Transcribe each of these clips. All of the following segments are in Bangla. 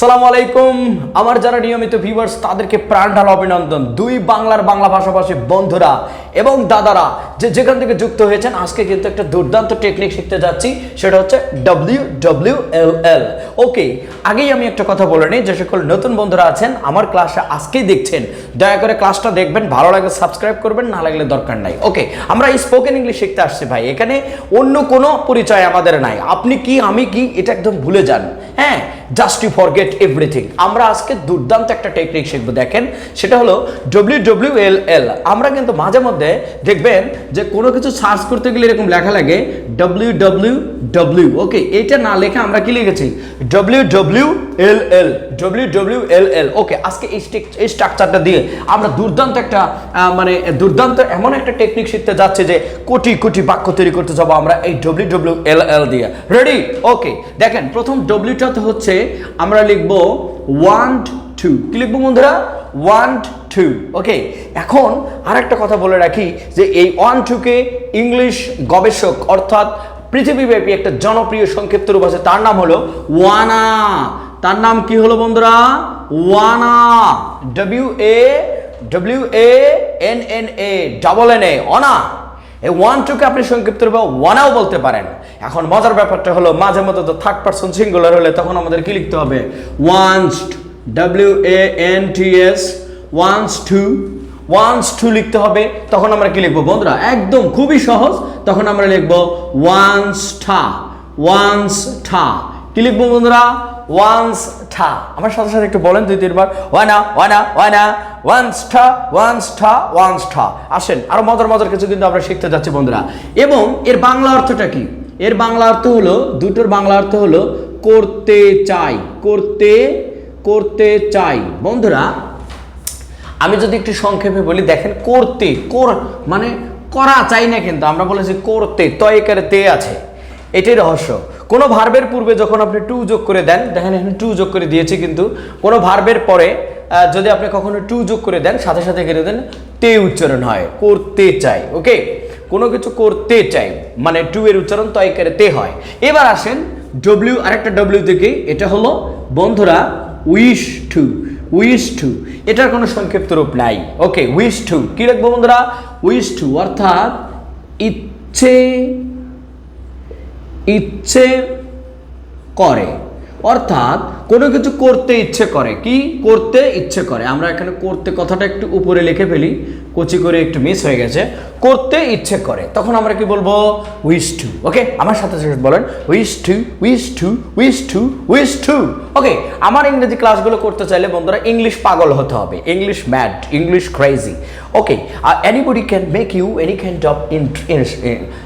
সালাম আলাইকুম। আমার যারা নিয়মিত ভিউয়ার্স তাদেরকে প্রাণ ঢালা অভিনন্দন। দুই বাংলার বাংলা ভাষাভাষী বন্ধুরা এবং দাদারা যে যেখান থেকে যুক্ত হয়েছেন, আজকে কিন্তু একটা দুর্দান্ত টেকনিক শিখতে যাচ্ছি, সেটা হচ্ছে ডব্লিউ ডব্লিউ এল এল ওকে আগেই আমি একটা কথা বলে নিই, যে সকল নতুন বন্ধুরা আছেন, আমার ক্লাসে আজকেই দেখছেন। দয়া করে ক্লাসটা দেখবেন, ভালো লাগলে সাবস্ক্রাইব করবেন, না লাগলে দরকার নাই। ওকে আমরা এই স্পোকেন ইংলিশ শিখতে আসছি ভাই। এখানে অন্য কোনো পরিচয় আমাদের নাই। আপনি কি, আমি কি, এটা একদম ভুলে যান। হ্যাঁ জাস্ট ইউ ফরগেট এভরিথিং আমরা আজকে দুর্দান্ত একটা টেকনিক শিখব, দেখেন। সেটা হলো ডব্লিউ ডব্লিউ এল এল আমরা কিন্তু মাঝে মধ্যে দেখবেন যে কোনো কিছু সার্চ করতে গেলে এরকম লেখা লাগে ডব্লিউ ডব্লিউ ডব্লিউ ওকে এটা না লেখা আমরা কি লিখেছি? W W L L W W L L okay আজকে এই স্ট্রাকচারটা দিয়ে আমরা দুর্দান্ত একটা মানে দুর্দান্ত এমন একটা টেকনিক শিখতে যাচ্ছে যে কোটি কোটি বাক্য তৈরি করতে যাব আমরা এই ডব্লিউ ডব্লিউ এল এল দিয়ে। রেডি ওকে দেখেন, প্রথম ডব্লিউটাতে হচ্ছে আমরা লিখব ওয়ান টু কি লিখব বন্ধুরা? ওয়ান টু ওকে এখন আর একটা কথা বলে রাখি যে এই ওয়ান টুকে ইংলিশ গবেষক অর্থাৎ পৃথিবীব্যাপী একটা জনপ্রিয় সংক্ষিপ্ত রূপ আছে, তার নাম হলো ওয়ানা তার নাম কি হলো বন্ধুরা? Wanna W A W A N N A double N A অনা এই ওয়ান টুকে আপনি সংক্ষিপ্ত রূপে ওয়ানাও বলতে পারেন। এখন মজার ব্যাপারটা হলো, মাঝে মধ্যে তো থার্ড পার্সন সিঙ্গুলার হলে তখন আমাদের কি লিখতে হবে? Wants W A N T S wants to wants to লিখতে হবে, তখন আমরা কি লিখব বন্ধুরা? একদম খুবই সহজ, তখন আমরা লিখব ওয়ান্স ঠা ওয়ান্স ঠা কি লিখব বন্ধুরা? ওয়ান্স ঠা আমার সাথে সাথে একটু বলেন দুই, তিনবার। ওয়ানা ওয়ানা ওয়ানা ওয়ান্স ঠা ওয়ান্স ঠা ওয়ান্স ঠা আসেন, আরও মজার মজার কিছু কিন্তু আমরা শিখতে যাচ্ছি, বন্ধুরা। এবং এর বাংলা অর্থটা কি? এর বাংলা অর্থ হলো, দুটোর বাংলা অর্থ হলো, করতে চাই, করতে করতে চাই। বন্ধুরা, আমি যদি একটু সংক্ষেপে বলি, দেখেন, করতে, কর মানে করা চাই না কিন্তু, আমরা বলেছি করতে, তয়কারে তে আছে। এটাই রহস্য। কোনো ভার্বের পূর্বে যখন আপনি টু যোগ করে দেন, দেখেন এখানে টু যোগ করে দিয়েছি কিন্তু, কোনো ভার্বের পরে যদি আপনি কখনো টু যোগ করে দেন, সাথে সাথে কেটে দেন, তে উচ্চারণ হয়, করতে চাই ওকে কোনো কিছু করতে চাই মানে টু এর উচ্চারণ তয়কারে তে হয়। এবার আসেন ডব্লিউ আরেকটা ডব্লিউ থেকে এটা হলো, বন্ধুরা উইশ টু উইশ টু এটার কোনো সংক্ষিপ্ত রূপ নাই ওকে উইশ টু কি রাখব বন্ধুরা? উইশ টু অর্থাৎ ইচ্ছে ইচ্ছে করে। অর্থাৎ কোনো কিছু করতে ইচ্ছে করে। কি? করতে ইচ্ছে করে। আমরা এখানে করতে কথাটা একটু উপরে লিখে ফেলি। কচি করে একটু মিস হয়ে গেছে। করতে ইচ্ছে করে তখন আমরা কি বলব উইশ টু ওকে আমার সাথে সাথে বলেন wish to wish to wish to wish to okay আমার ইংরেজি ক্লাসগুলো করতে চাইলে বন্ধুরা ইংলিশ পাগল হতে হবে English mad English crazy okay anybody can make you any kind of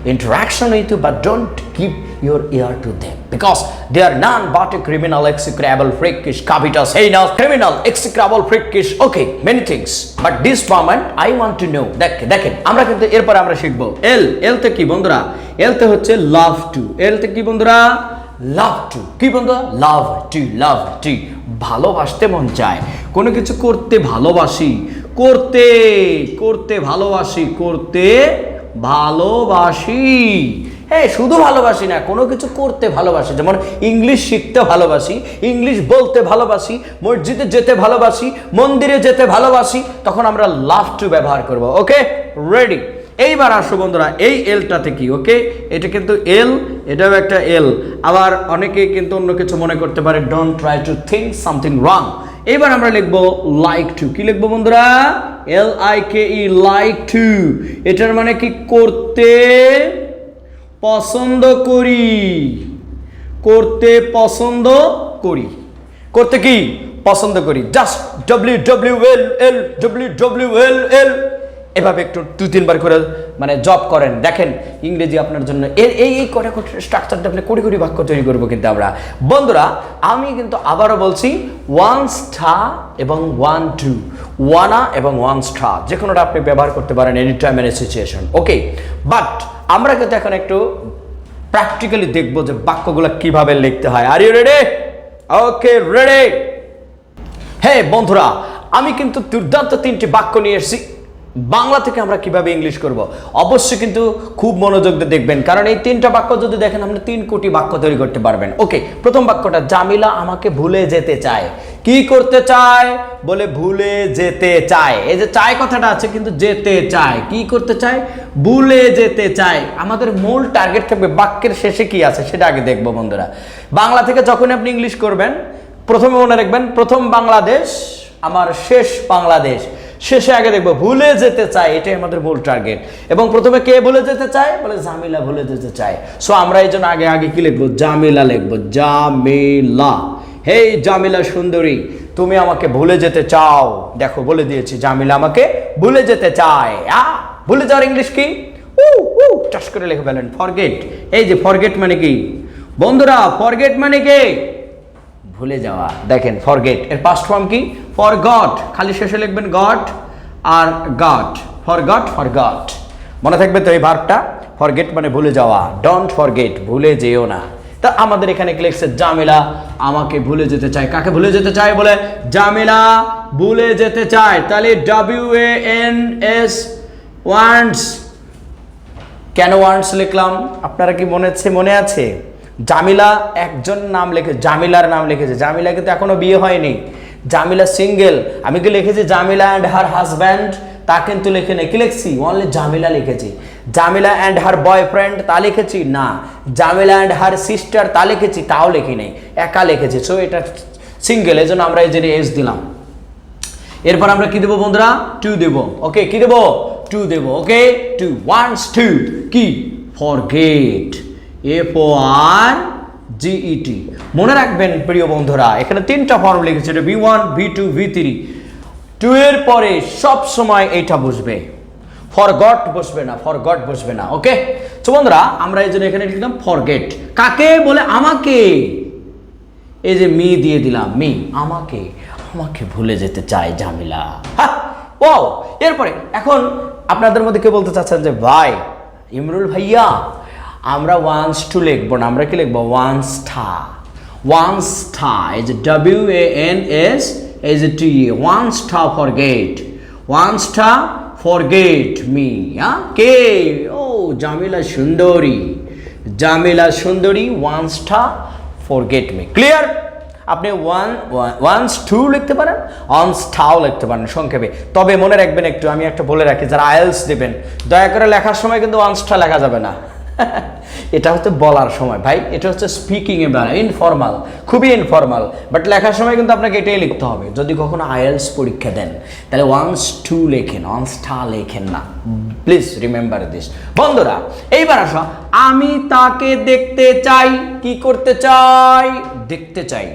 interaction with you but don't give your ear to them because they are none but a criminal execrable freakish heinous criminal execrable freakish okay many things but this moment I want to know দেখ দেখেন আমরা কিন্তু এরপরে আমরা শিখব। এল এল তে কি বন্ধুরা? এল তে হচ্ছে লাভ টু। এল তে কি বন্ধুরা? Love to. কি বন্ধুরা? Love to love to. ভালোবাসতে মন চায়। কোনো কিছু করতে ভালোবাসি। করতে করতে ভালোবাসি করতে ভালোবাসি। হ্যাঁ শুধু ভালোবাসি না, কোনো কিছু করতে ভালোবাসি। যেমন ইংলিশ শিখতে ভালোবাসি, ইংলিশ বলতে ভালোবাসি, মসজিদে যেতে ভালোবাসি, মন্দিরে যেতে ভালোবাসি, তখন আমরা লাভ টু ব্যবহার করব। ওকে? রেডি? এইবার আসো বন্ধুরা, এই এলটাতে কি ওকে এটা কিন্তু এল এটাও একটা এল আবার অনেকে কিন্তু অন্য কিছু মনে করতে পারে don't try to think something wrong এবার আমরা লিখব লাইক টু কি লিখব বন্ধুরা? L I K E like to এটার মানে কি করতে পছন্দ করি। করতে পছন্দ করি। করতে কি? পছন্দ করি। Just W W L L W W L L এভাবে একটু দু, তিনবার করে মানে জব করেন। দেখেন, ইংরেজি আপনার জন্য এই এই কটা স্ট্রাকচারটা আপনি কোটি কোটি বাক্য তৈরি করব কিন্তু আমরা। বন্ধুরা, আমি কিন্তু আবারও বলছি ওয়ান স্টা এবং ওয়ান টু ওয়ানা এবং ওয়ান স্টা যে কোনোটা আপনি ব্যবহার করতে পারেন any time any situation okay but আমরা কিন্তু এখন একটু প্র্যাকটিক্যালি দেখব যে বাক্যগুলো কীভাবে লিখতে হয়। Are you ready okay ready হ্যাঁ বন্ধুরা, আমি কিন্তু দুর্দান্ত তিনটি বাক্য নিয়ে এসেছি। বাংলা থেকে আমরা কীভাবে ইংলিশ করব? অবশ্যই কিন্তু খুব মনোযোগ দিয়ে দেখবেন, কারণ এই তিনটা বাক্য যদি দেখেন, আপনি তিন কোটি বাক্য তৈরি করতে পারবেন। ওকে প্রথম বাক্যটা, জামিলা আমাকে ভুলে যেতে চায়। কি করতে চায়? বলে ভুলে যেতে চায়। এই যে চায় কথাটা আছে, কিন্তু যেতে চায়। কি করতে চায়? ভুলে যেতে চায়। আমাদের মূল টার্গেট থাকবে, বাক্যের শেষে কি আছে সেটা আগে দেখব বন্ধুরা। বাংলা থেকে যখন আপনি ইংলিশ করবেন, প্রথমে মনে রাখবেন, প্রথম বাংলাদেশ, আমার শেষ বাংলাদেশ। শেষে আগে দেখব, ভুলে যেতে চাই এটাই আমাদের মূল টার্গেট এবং প্রথমে কে ভুলে যেতে চায়? বলে জামিলা ভুলে যেতে চায়। সো আমরা এই জন্য আগে আগে কি লিখব? জামিলা লিখব। জামিলা। হেই জামিলা সুন্দরী, তুমি আমাকে ভুলে যেতে চাও। দেখো, বলে দিয়েছি, জামিলা আমাকে ভুলে যেতে চায়। আ, ভুলে যাওয়ার ইংলিশ কি? উ উ, চাষ করে লিখে ফেলেন ফরগেট এই যে ফরগেট মানে কি? বন্ধুরা ফরগেট মানে কি? ভুলে যাওয়া। দেখেন ফরগেট এর পাস্ট ফর্ম কি? ফর গট খালি শেষে লিখবেন got R got for got for got মনে থাকবে তো এই ভার্বটা? ফরগেট মানে ভুলে যাওয়া। ডোন্ট ফরগেট ভুলে যেও না। তা আমাদের এখানে কি লিখছে? জামিলা আমাকে ভুলে যেতে চায়। কাকে ভুলে যেতে চায় বলে? জামিলা ভুলে যেতে চায়। তাহলে W A N S wants কেন ওয়ান্টস লিখলাম? আপনারা কি মনে আছে? মনে আছে? জামিলা একজন নাম লিখে জামিলার নাম লিখেছে। জামিলা কিন্তু এখনও বিয়ে হয়নি। জামিলা সিঙ্গেল। আমি কি লিখেছি জামিলা অ্যান্ড হার হাজব্যান্ড তা কিন্তু লিখে নেই। কি লিখছি? অনলি জামিলা লিখেছি। জামিলা অ্যান্ড হার বয়ফ্রেন্ড তা লিখেছি? না। জামিলা অ্যান্ড হার সিস্টার তা লিখেছি? তাও লিখি নেই। একা লিখেছি। সো এটা সিঙ্গেল এই জন্য আমরা এই জন্য এস দিলাম। এরপর আমরা কি দেবো বন্ধুরা? টু দেবো। ওকে কি দেবো? টু দেবো। ওকে টু ওয়ান্স টু কি? Forget F O G E T মনে রাখবেন, প্রিয় বন্ধুরা, এখানে তিনটা ফর্ম লিখেছে V one V two V three two এর পরে সব সময় এইটা বসবে। ফরগট বসবে না ফরগট বসবে না ওকে তো বন্ধুরা, আমরা এই জন্য এখানে লিখলাম ফরগেট কাকে? বলে আমাকে। এই যে মি দিয়ে দিলাম মি আমাকে। আমাকে ভুলে যেতে চায় জামিলা ও এরপরে, এখন আপনাদের মধ্যে কে বলতে চাচ্ছেন যে, ভাই, ইমরুল ভাইয়া আমরা ওয়ান্স টু লিখব না, আমরা কি লিখব? ওয়ান্স থা ওয়ান্স থা যে ডাব্লিউ এ এন এস এই যে T wants to forget wants to forget me কে ও জামিলা সুন্দরী জামিলা সুন্দরী wants to forget me clear আপনি ওয়ান ওয়ান্স টু লিখতে পারেন অনস থাও লিখতে পারেন, সংক্ষেপে। তবে মনে রাখবেন একটু, আমি একটা বলে রাখি, যারা আয়েলস দেবেন, দয়া করে লেখার সময় কিন্তু ওয়ান্সটা লেখা যাবে না। এটা হচ্ছে বলার সময়। ভাই, এটা হচ্ছে স্পিকিং এ বেলা ইনফর্মাল খুবই ইনফর্মাল বাট লেখার সময় কিন্তু আপনাকে এটাই লিখতে হবে। যদি কখনো আইএলস পরীক্ষা দেন, তাহলে ওয়ান্স টু লেখেন ওয়ান্স টা লেখেন না। প্লিজ রিমেম্বার দিস বন্ধুরা, এইবার আসো। আমি তাকে দেখতে চাই, কি করতে চাই? দেখতে চাই।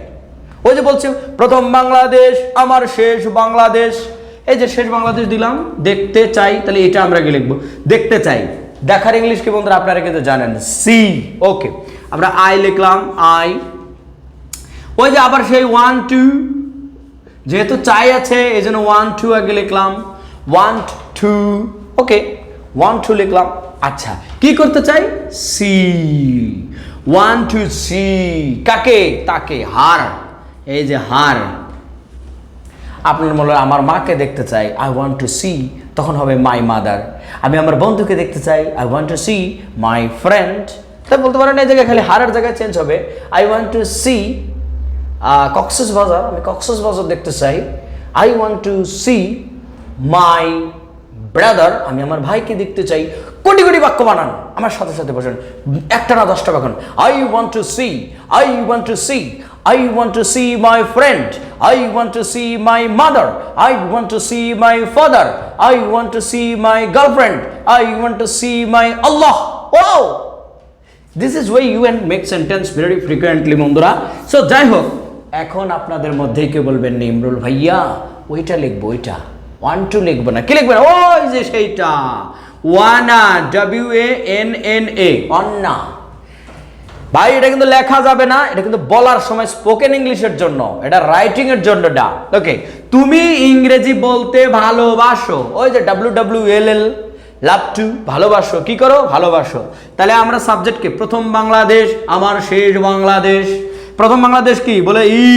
ওই যে বলছে, প্রথম বাংলাদেশ, আমার শেষ বাংলাদেশ। এই যে শেষ বাংলাদেশ দিলাম, দেখতে চাই। তাহলে এটা আমরা কি লিখব? দেখতে চাই। দেখার ইংলিশ কি বন্ধুরা? আপনারা কিন্তু জানেন। সি ওকে আমরা আই লিখলাম আই ওই যে আবার সেই ওয়ান টু যেহেতু চাই আছে এই জন্য ওয়ান টু আগে লিখলাম। Want to okay want to লিখলাম। আচ্ছা কি করতে চাই? সি ওয়ান টু সি কাকে? তাকে, হার। এই যে হার। আপনার মনে হয় আমার মাকে দেখতে চাই আই ওয়ান্ট টু সি তখন হবে মাই মাদার আমি আমার বন্ধুকে দেখতে চাই I want to see my friend তাই বলতে পারেন এই জায়গায় খালি হারের জায়গায় চেঞ্জ হবে। I want to see Cox's Bazar আমি কক্সেস বাজার দেখতে চাই। I want to see my brother আমি আমার ভাইকে দেখতে চাই। কোটি কোটি বাক্য বানান। আমার সাথে সাথে বসেন। একটা না দশটা বাক্য I want to see I want to see I want to see my friend. I want to see my mother. I want to see my father. I want to see my girlfriend. I want to see my Allah. Wow! This is way you and make sentence very frequently বন্ধুরা সো যাই হোক এখন আপনাদের মধ্যেই কে বলবেন না, ইমরুল ভাইয়া ওইটা লিখব, ওইটা ওয়ান টু লিখব না কি লিখবেন ওই যে সেইটা wanna W A N N A wanna ভাই, এটা কিন্তু লেখা যাবে না, এটা কিন্তু বলার সময় স্পোকেন ইংলিশের জন্য, এটা রাইটিং এর জন্য ডা ওকে তুমি ইংরেজি বলতে ভালোবাসো, ওই যে W W L L love to ভালোবাসো, কি করো? ভালোবাসো। তাহলে আমরা সাবজেক্টকে প্রথম বাংলাদেশ, আমার শেষ বাংলাদেশ। প্রথম বাংলাদেশ কি? বলে ই,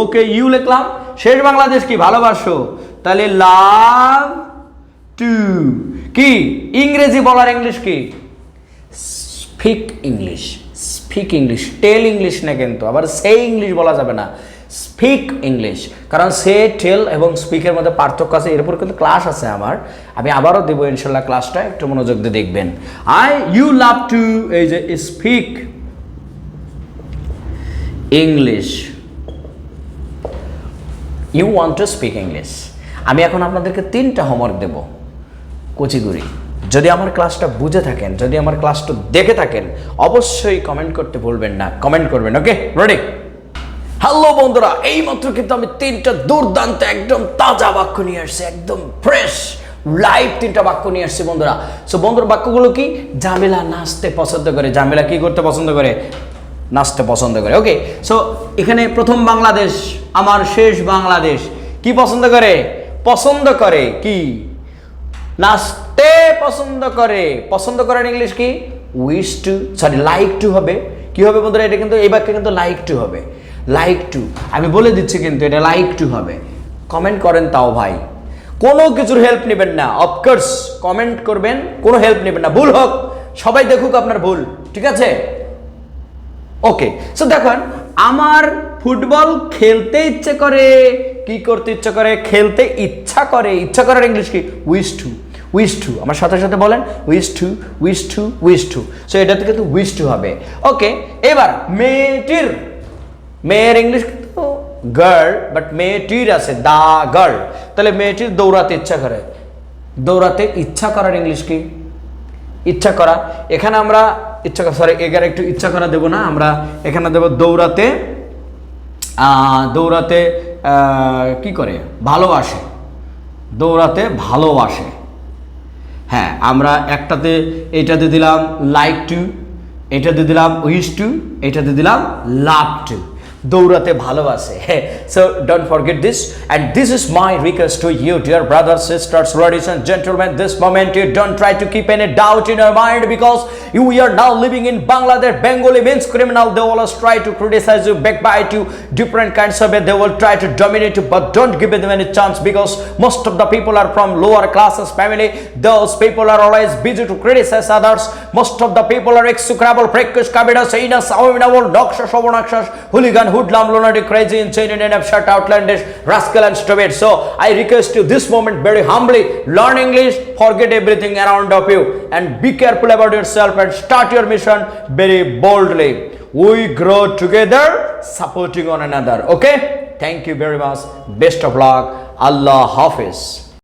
ওকে ইউ লিখলাম, শেষ বাংলাদেশ কি? ভালোবাসো। তাহলে লাভ টু কি? ইংরেজি বলার ইংলিশ কি? Speak English speak English tell English না কিন্তু, আবার সেই ইংলিশ বলা যাবে না। স্পিক ইংলিশ কারণ সে টেল এবং স্পিকের মধ্যে পার্থক্য আছে, এর উপর কিন্তু ক্লাস আছে আমার। আমি আবারও দেবো ইনশাল্লাহ ক্লাসটা একটু মনোযোগ দিয়ে দেখবেন। আই ইউ লাভ টু এই যে speak English you want to speak English আমি এখন আপনাদেরকে তিনটা হোমওয়ার্ক দেব কুচিগুড়ি যদি আমার ক্লাসটা বুঝে থাকেন, যদি আমার ক্লাসটা দেখে থাকেন, অবশ্যই কমেন্ট করতে ভুলবেন না। কমেন্ট করবেন ওকে রেডি হ্যালো বন্ধুরা, এই মাত্র কিন্তু আমি তিনটা দুর্দান্ত, একদম তাজা বাক্য নিয়ে আসছি, একদম ফ্রেশ লাইভ তিনটা বাক্য নিয়ে আসছি বন্ধুরা। সো বন্ধুর বাক্যগুলো কি? জামিলা নাচতে পছন্দ করে। জামিলা কি করতে পছন্দ করে? নাচতে পছন্দ করে ওকে সো এখানে প্রথম বাংলাদেশ, আমার শেষ বাংলাদেশ। কি পছন্দ করে? পছন্দ করে কি? নাচতে পছন্দ করে। পছন্দ করেন ইংলিশ কি? Wish to sorry like to হবে। কি হবে বন্ধুরা? এটা কিন্তু, এই বাক্যে কিন্তু লাইক টু হবে। লাইক টু আমি বলে দিচ্ছি কিন্তু এটা লাইক টু হবে। কমেন্ট করেন তাও ভাই। কোনো কিছুর হেল্প নেবেন না। অফকোর্স কমেন্ট করবেন, কোনো হেল্প নেবেন না। ভুল হোক, সবাই দেখুক আপনার ভুল, ঠিক আছে? ওকে সো দেখুন, আমার ফুটবল খেলতে ইচ্ছে করে। কি করতে ইচ্ছে করে? খেলতে ইচ্ছা করে। ইচ্ছা করার ইংলিশ কি? উইশ টু উইশ টু আমার সাথে সাথে বলেন wish to wish to wish to so এটা থেকে তো উইশ টু হবে। ওকে এবার মেয়েটির, মেয়ের ইংলিশ কিন্তু গার্ল বাট মেয়েটির আছে দা গার্ল তাহলে মেয়েটির দৌড়াতে ইচ্ছা করে। দৌড়াতে ইচ্ছা করার ইংলিশ কি? ইচ্ছা করা। এখানে আমরা ইচ্ছা করা সরি এগার একটু ইচ্ছা করা দেবো না, আমরা এখানে দেবো দৌড়াতে দৌড়াতে কি করে? ভালোবাসে। দৌড়াতে ভালোবাসে। হ্যাঁ আমরা একটাতে এটাতে দিলাম লাইক টু এটাতে দিলাম উইশ টু এটাতে দিলাম লাভ টু দৌড়াতে ভালোবাসে so don't forget this and this is my request to you dear brothers sisters ladies and gentlemen this moment you don't try to keep any doubt in your mind because you are now living in Bangladesh Bengali means criminal they will always try to criticize you backbite you different kinds of way they will try to dominate you but don't give them any chance because most of the people are from lower classes family those people are always busy to criticize others most of the people are execrable precocious cabidas heinous abominable noxious obnoxious hooligan hoodlum lunatic crazy insane and upshot outlandish rascal and stupid so I request you this moment very humbly learn English forget everything around of you and be careful about yourself and start your mission very boldly we grow together supporting one another okay thank you very much best of luck allah hafiz